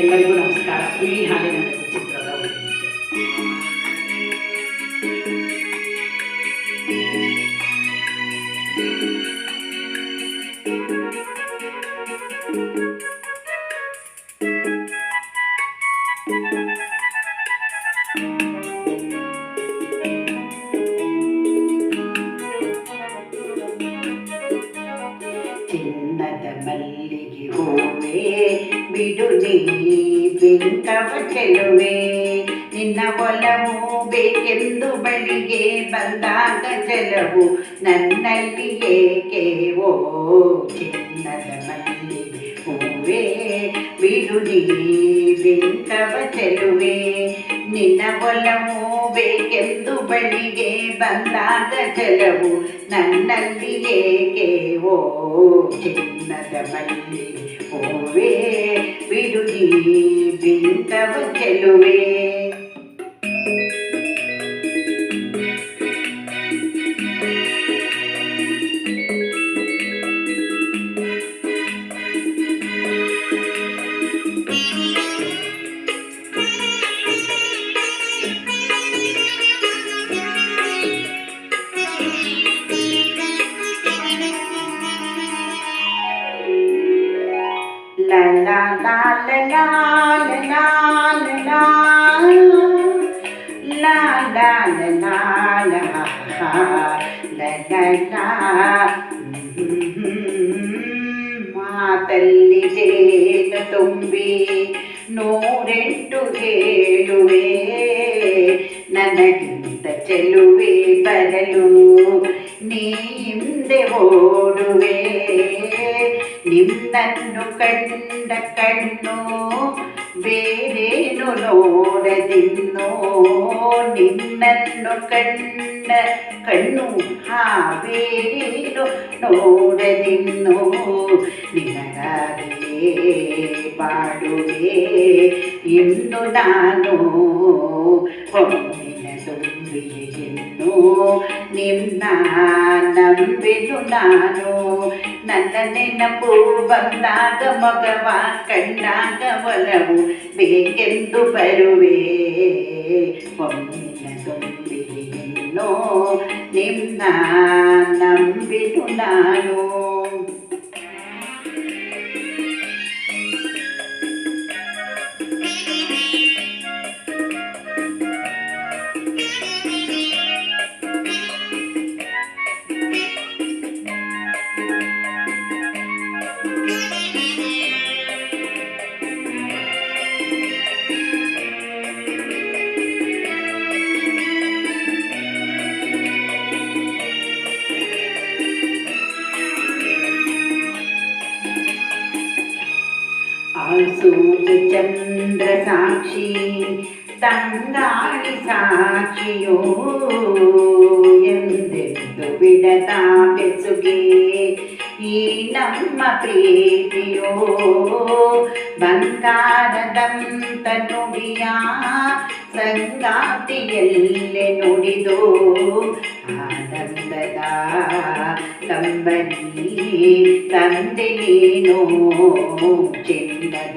ಎಲ್ಲರಿಗೂ ನಮಸ್ಕಾರ ಈ ಹಾಲಿನ ಚಿತ್ರದ ಚಿನ್ನದ ಮಲ್ಲಿಗೆ ಹೂವೇ ಬಿಡುವೆ ಬೆಂಕವ ಚೆಲುವೆ ನಿನ್ನ ಒಲವು ಬೇಕೆಂದು ಬಳಿಗೆ ಬಂದಾಗ ಜಲವು ನನ್ನಲ್ಲಿ ಏಕೆ ಓ ಚೆನ್ನದ ಮಲ್ಲಿ ಹೂವೇ ಬಿಡುನಿ ನಿನಗೊಲವು ಬೇಕೆಂದು ಬಳಿಗೆ ಬಂದಾಗ ಜಲವು ನನ್ನಲ್ಲಿ ಏಕೆ ಓ ಚಿನ್ನದ ಮಲ್ಲಿ ಓವೇ ಬಿಡುಗಿ ಬಿಂದವ ಚೆಲುವೆ മാതല്ലി ചേന തുമ്പി നൂരെട്ടു കേളുവേ നനകിന്ത ചെല്ലു ಹಿಂದೆ ಓಡುವೆ ನಿನ್ನನ್ನು ಕಂಡ ಕಣ್ಣು ಬೇರೇನು ನೋಡದಿನ್ನೋ ನಿನ್ನನ್ನು ಕಂಡ ಕಣ್ಣು ಹಾ ಬೇರೇನು ನೋಡದಿನ್ನೋ ನಿನಗಾಗಿಯೇ ಬಾಡುವೆ ಎಂದು ನಾನು ಹೊಮ್ಮಿನ ತುಂಬಿಯೆನ್ನು ನಿನ್ನ ನಂಬಿದು ನಾನು ನನ್ನ ನೆನಪು ಬಂದಾಗ ಮಗವ ಕಂಡಾಗ ಒಲವು ಬೇಕೆಂದು ಬರುವೆ ಒಮ್ಮಿನ ತುಂಬಿ ನಿನ್ನೋ ನಿನ್ನ ನಂಬಿದು ನಾನು സൂര്യചന്ദ്ര സാക്ഷി തങ്കാളി സാക്ഷിയോ എന്തെന്തു വിടതാപെസുകേ ഈ നമ്മ പ്രീതിയോ ಬಂಗಾರದಂ ತನುಡಿಯ ಸಂಗಾತಿಯಲ್ಲೇ ನುಡಿದು ಆನಂದದ ತಂಬನಿ ತಂದೆ ನೀನು ಚಿನ್ನದ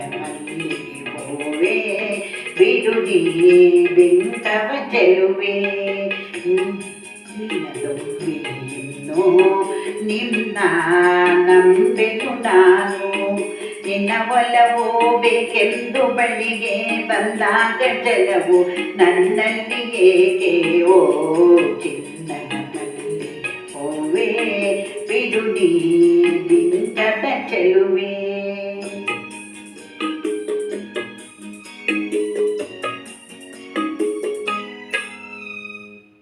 ಚೆಲುವೆ ಬಿಡುಗಿಯೇ ಬೆಂತವ ಚೆಲುವೆ ನಿನ್ನೋ ನಿನ್ನ ನಂಬೆನು ನಾನು ನಿನ್ನ ಒಲವೋ ಬೇಕೆಂದು ಬಳಿಗೆ ಬಂದಾಗ ಜಲವು ನನ್ನಲ್ಲಿ ಏಕೆ ಓ